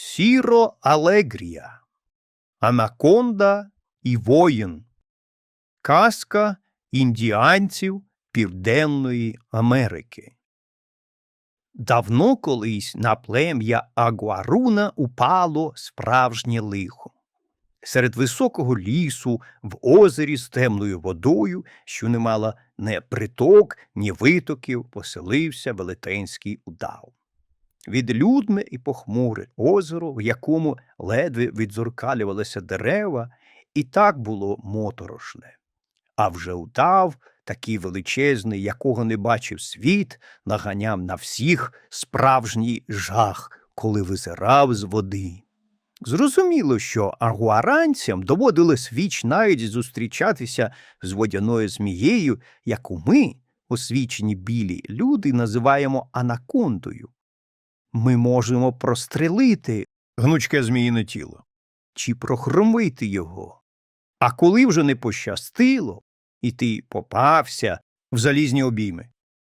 Сіро Алегрія, Анаконда і воїн. Казка індіанців Південної Америки. Давно колись на плем'я Агуаруна упало справжнє лихо. Серед високого лісу, в озері з темною водою, що не мала не приток, ні витоків, поселився велетенський удав. Відлюдне і похмуре озеро, в якому ледве відзоркалювалися дерева, і так було моторошне. А вже удав, такий величезний, якого не бачив світ, наганяв на всіх справжній жах, коли визирав з води. Зрозуміло, що агуаранцям доводилось віч навіть зустрічатися з водяною змією, яку ми, освічені білі люди, називаємо анакондою. Ми можемо прострелити гнучке зміїне тіло чи прохромити його. А коли вже не пощастило, і ти попався в залізні обійми,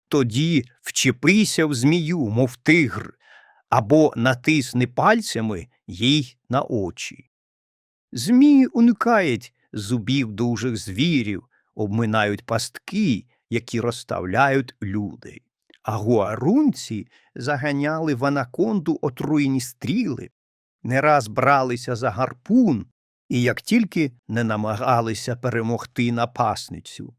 тоді вчепися в змію, мов тигр, або натисни пальцями їй на очі. Змії уникають зубів дужих звірів, обминають пастки, які розставляють люди. А гуарунці заганяли в анаконду отруєні стріли, не раз бралися за гарпун, і як тільки не намагалися перемогти напасницю.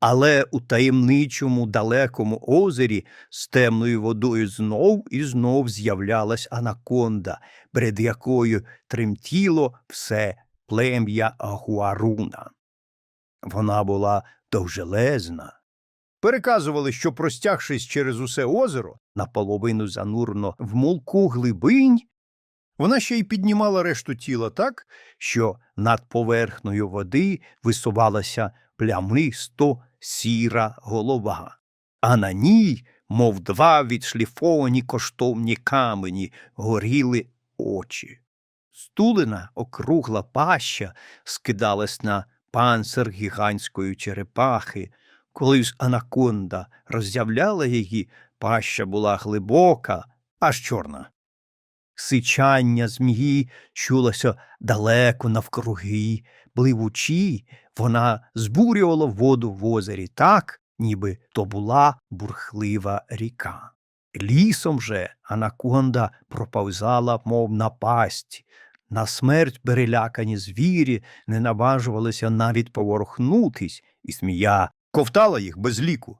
Але у таємничому далекому озері з темною водою знов і знов з'являлась анаконда, перед якою тремтіло все плем'я Агуаруна. Вона була довжелезна. Переказували, що, простягшись через усе озеро, наполовину занурено в мулку глибинь, вона ще й піднімала решту тіла так, що над поверхнею води висувалася плямисто сіра голова, а на ній, мов два відшліфовані коштовні камені, горіли очі. Стулена округла паща скидалась на панцир гігантської черепахи. Коли анаконда роззявляла її, паща була глибока, аж чорна. Сичання змії чулося далеко навкруги, пливучи, вона збурювала воду в озері так, ніби то була бурхлива ріка. Лісом же анаконда проповзала, мов напасть. На смерть перелякані звірі не наважувалися навіть поворухнутись, і змія ковтала їх без ліку.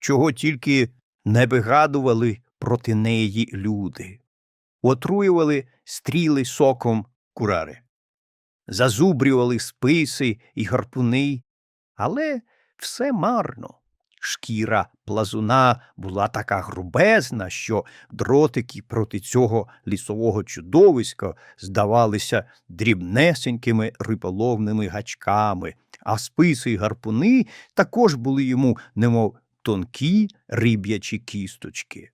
Чого тільки не вигадували проти неї люди отруювали стріли соком курари, зазубрювали списи і гарпуни, але все марно. Шкіра плазуна була така грубезна, що дротики проти цього лісового чудовиська здавалися дрібнесенькими риболовними гачками, а списи й гарпуни також були йому немов тонкі риб'ячі кісточки.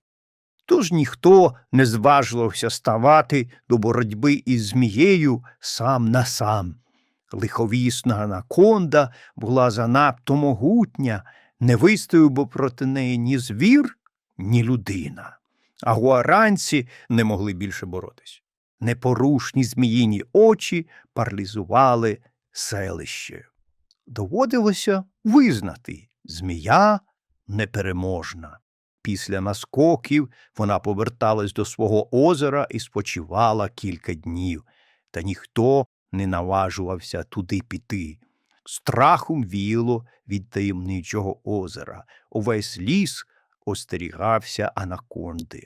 Тож ніхто не зважувався ставати до боротьби із змією сам на сам. Лиховісна анаконда була занадто могутня, не вистояв би проти неї ні звір, ні людина. А гуаранці не могли більше боротись. Непорушні зміїні очі паралізували селище. Доводилося визнати змія непереможна. Після наскоків вона поверталась до свого озера і спочивала кілька днів, та ніхто не наважувався туди піти. Страхом віло від таємничого озера. Увесь ліс остерігався анаконди.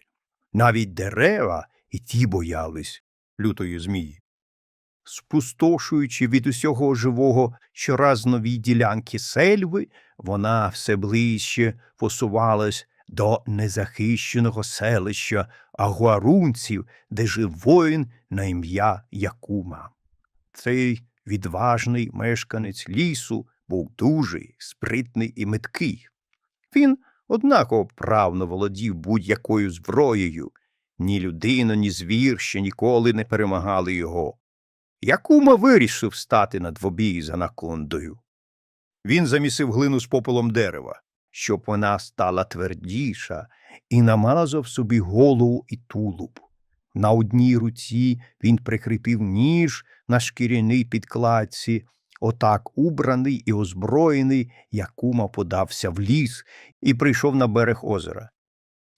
Навіть дерева і ті боялись лютої змії. Спустошуючи від усього живого щораз нові ділянки сельви, вона все ближче посувалась до незахищеного селища агуарунців, де жив воїн на ім'я Якума. Цей відважний мешканець лісу був дужий, спритний і меткий. Він однаково правно володів будь-якою зброєю. Ні людина, ні звір ще ніколи не перемагали його. Якума вирішив стати на двобій з анакондою. Він замісив глину з попелом дерева, щоб вона стала твердіша, і намазав собі голову і тулуб. На одній руці він прикріпив ніж на шкіряній підкладці, отак убраний і озброєний, Якума подався в ліс і прийшов на берег озера.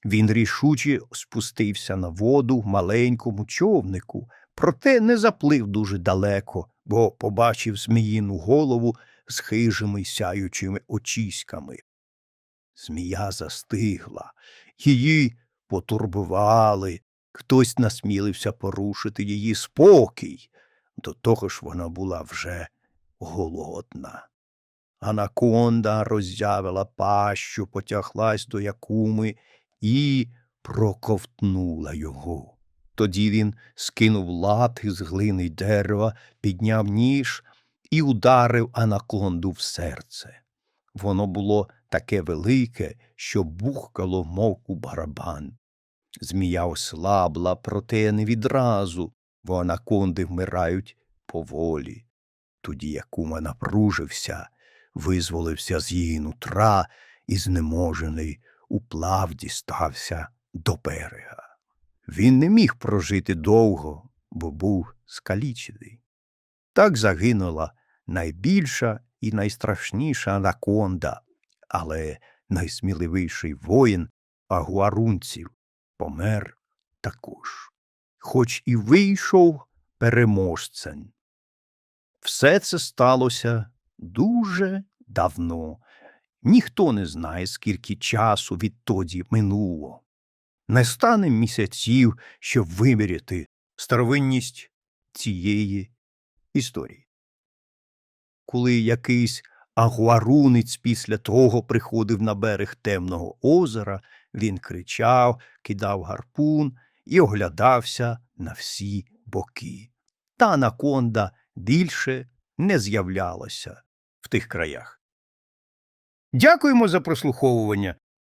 Він рішуче спустився на воду маленькому човнику, проте не заплив дуже далеко, бо побачив зміїну голову з хижими сяючими очіськами. Змія застигла, її потурбували, хтось насмілився порушити її спокій. До того ж вона була вже голодна. Анаконда роззявила пащу, потяглась до Якуми і проковтнула його. Тоді він скинув лати з глини дерева, підняв ніж і ударив анаконду в серце. Воно було таке велике, що бухкало, мов у барабан. Змія ослабла, проте не відразу, бо анаконди вмирають поволі. Тоді Якума напружився, визволився з її нутра і знеможений уплав дістався до берега. Він не міг прожити довго, бо був скалічений. Так загинула найбільша і найстрашніша анаконда, але найсміливіший воїн агуарунців помер також, хоч і вийшов переможцем. Все це сталося дуже давно. Ніхто не знає, скільки часу відтоді минуло. Не стане місяців, щоб виміряти старовинність цієї історії. Коли якийсь агуарунець після того приходив на берег темного озера, він кричав, кидав гарпун і оглядався на всі боки. Та анаконда більше не з'являлася в тих краях. Дякуємо за прослуховування.